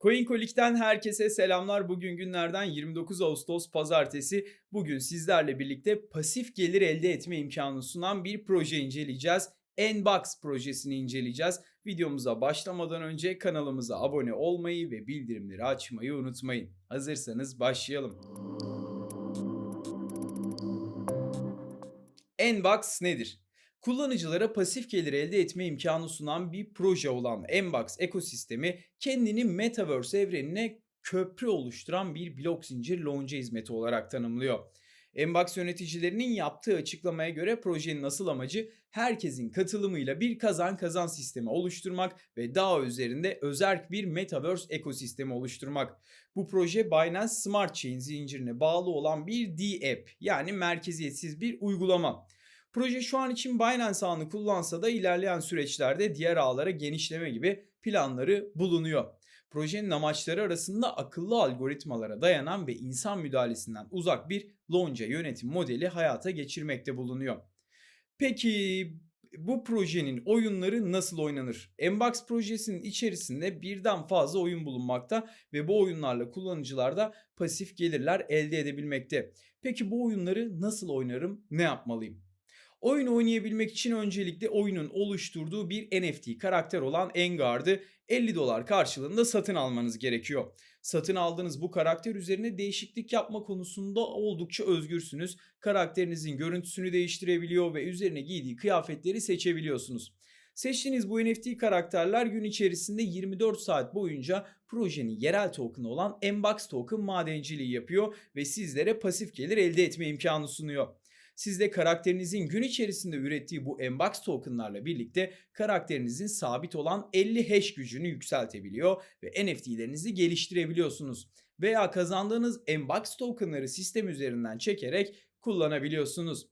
CoinColic'ten herkese selamlar. Bugün günlerden 29 Ağustos Pazartesi. Bugün sizlerle birlikte pasif gelir elde etme imkanı sunan bir proje inceleyeceğiz. Nbox projesini inceleyeceğiz. Videomuza başlamadan önce kanalımıza abone olmayı ve bildirimleri açmayı unutmayın. Hazırsanız başlayalım. Nbox nedir? Kullanıcılara pasif gelir elde etme imkanı sunan bir proje olan Nbox ekosistemi kendini Metaverse evrenine köprü oluşturan bir blok zincir lounge hizmeti olarak tanımlıyor. Nbox yöneticilerinin yaptığı açıklamaya göre projenin asıl amacı herkesin katılımıyla bir kazan kazan sistemi oluşturmak ve DAO üzerinde özerk bir Metaverse ekosistemi oluşturmak. Bu proje Binance Smart Chain zincirine bağlı olan bir D-App yani merkeziyetsiz bir uygulama. Proje şu an için Binance ağını kullansa da ilerleyen süreçlerde diğer ağlara genişleme gibi planları bulunuyor. Projenin amaçları arasında akıllı algoritmalara dayanan ve insan müdahalesinden uzak bir lonca yönetim modeli hayata geçirmekte bulunuyor. Peki bu projenin oyunları nasıl oynanır? Mbox projesinin içerisinde birden fazla oyun bulunmakta ve bu oyunlarla kullanıcılar da pasif gelirler elde edebilmekte. Peki bu oyunları nasıl oynarım? Ne yapmalıyım? Oyun oynayabilmek için öncelikle oyunun oluşturduğu bir NFT karakter olan Engard'ı 50 dolar karşılığında satın almanız gerekiyor. Satın aldığınız bu karakter üzerine değişiklik yapma konusunda oldukça özgürsünüz. Karakterinizin görüntüsünü değiştirebiliyor ve üzerine giydiği kıyafetleri seçebiliyorsunuz. Seçtiğiniz bu NFT karakterler gün içerisinde 24 saat boyunca projenin yerel token'ı olan Mbox token madenciliği yapıyor ve sizlere pasif gelir elde etme imkanı sunuyor. Siz de karakterinizin gün içerisinde ürettiği bu Mbox tokenlarla birlikte karakterinizin sabit olan 50 hash gücünü yükseltebiliyor ve NFT'lerinizi geliştirebiliyorsunuz. Veya kazandığınız Mbox tokenları sistem üzerinden çekerek kullanabiliyorsunuz.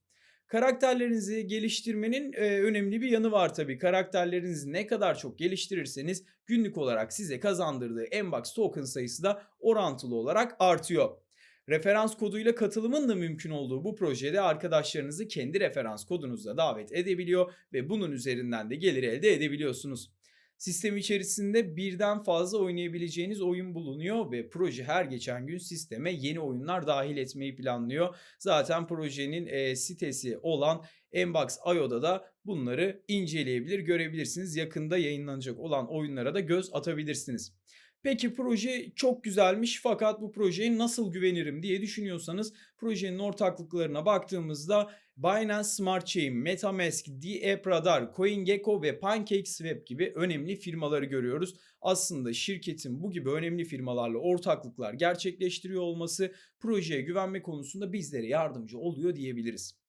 Karakterlerinizi geliştirmenin e, önemli bir yanı var tabii. Karakterlerinizi ne kadar çok geliştirirseniz günlük olarak size kazandırdığı Mbox token sayısı da orantılı olarak artıyor. Referans koduyla katılımın da mümkün olduğu bu projede arkadaşlarınızı kendi referans kodunuzla davet edebiliyor ve bunun üzerinden de gelir elde edebiliyorsunuz. Sistem içerisinde birden fazla oynayabileceğiniz oyun bulunuyor ve proje her geçen gün sisteme yeni oyunlar dahil etmeyi planlıyor. Zaten projenin e, sitesi olan Nbox.io'da da bunları inceleyebilir, görebilirsiniz. Yakında yayınlanacak olan oyunlara da göz atabilirsiniz. Peki proje çok güzelmiş fakat bu projeye nasıl güvenirim diye düşünüyorsanız projenin ortaklıklarına baktığımızda Binance Smart Chain, Metamask, D-App Radar, CoinGecko ve PancakeSwap gibi önemli firmaları görüyoruz. Aslında şirketin bu gibi önemli firmalarla ortaklıklar gerçekleştiriyor olması projeye güvenme konusunda bizlere yardımcı oluyor diyebiliriz.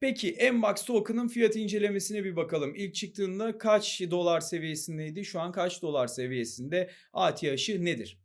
Peki Mbox token'ın fiyat incelemesine bir bakalım. İlk çıktığında kaç dolar seviyesindeydi? Şu an kaç dolar seviyesinde? ATH'ı nedir?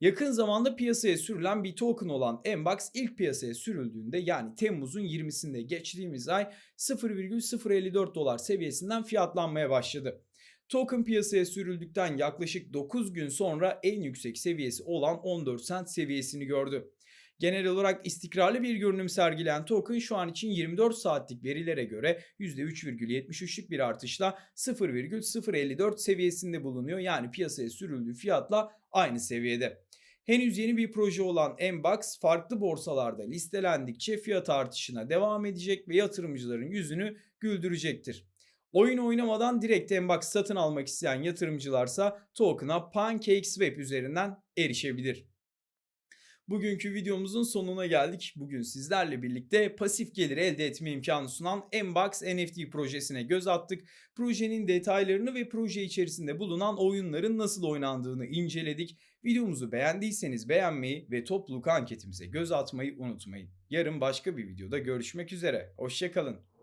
Yakın zamanda piyasaya sürülen bir token olan Mbox ilk piyasaya sürüldüğünde yani Temmuz'un 20'sinde geçtiğimiz ay 0,054 dolar seviyesinden fiyatlanmaya başladı. Token piyasaya sürüldükten yaklaşık 9 gün sonra en yüksek seviyesi olan 14 cent seviyesini gördü. Genel olarak istikrarlı bir görünüm sergileyen token şu an için 24 saatlik verilere göre %3,73'lük bir artışla 0,054 seviyesinde bulunuyor. Yani piyasaya sürüldüğü fiyatla aynı seviyede. Henüz yeni bir proje olan Mbox farklı borsalarda listelendikçe fiyat artışına devam edecek ve yatırımcıların yüzünü güldürecektir. Oyun oynamadan direkt Mbox satın almak isteyen yatırımcılarsa token'a PancakeSwap üzerinden erişebilir. Bugünkü videomuzun sonuna geldik. Bugün sizlerle birlikte pasif gelir elde etme imkanı sunan Mbox NFT projesine göz attık. Projenin detaylarını ve proje içerisinde bulunan oyunların nasıl oynandığını inceledik. Videomuzu beğendiyseniz beğenmeyi ve topluluk anketimize göz atmayı unutmayın. Yarın başka bir videoda görüşmek üzere. Hoşçakalın.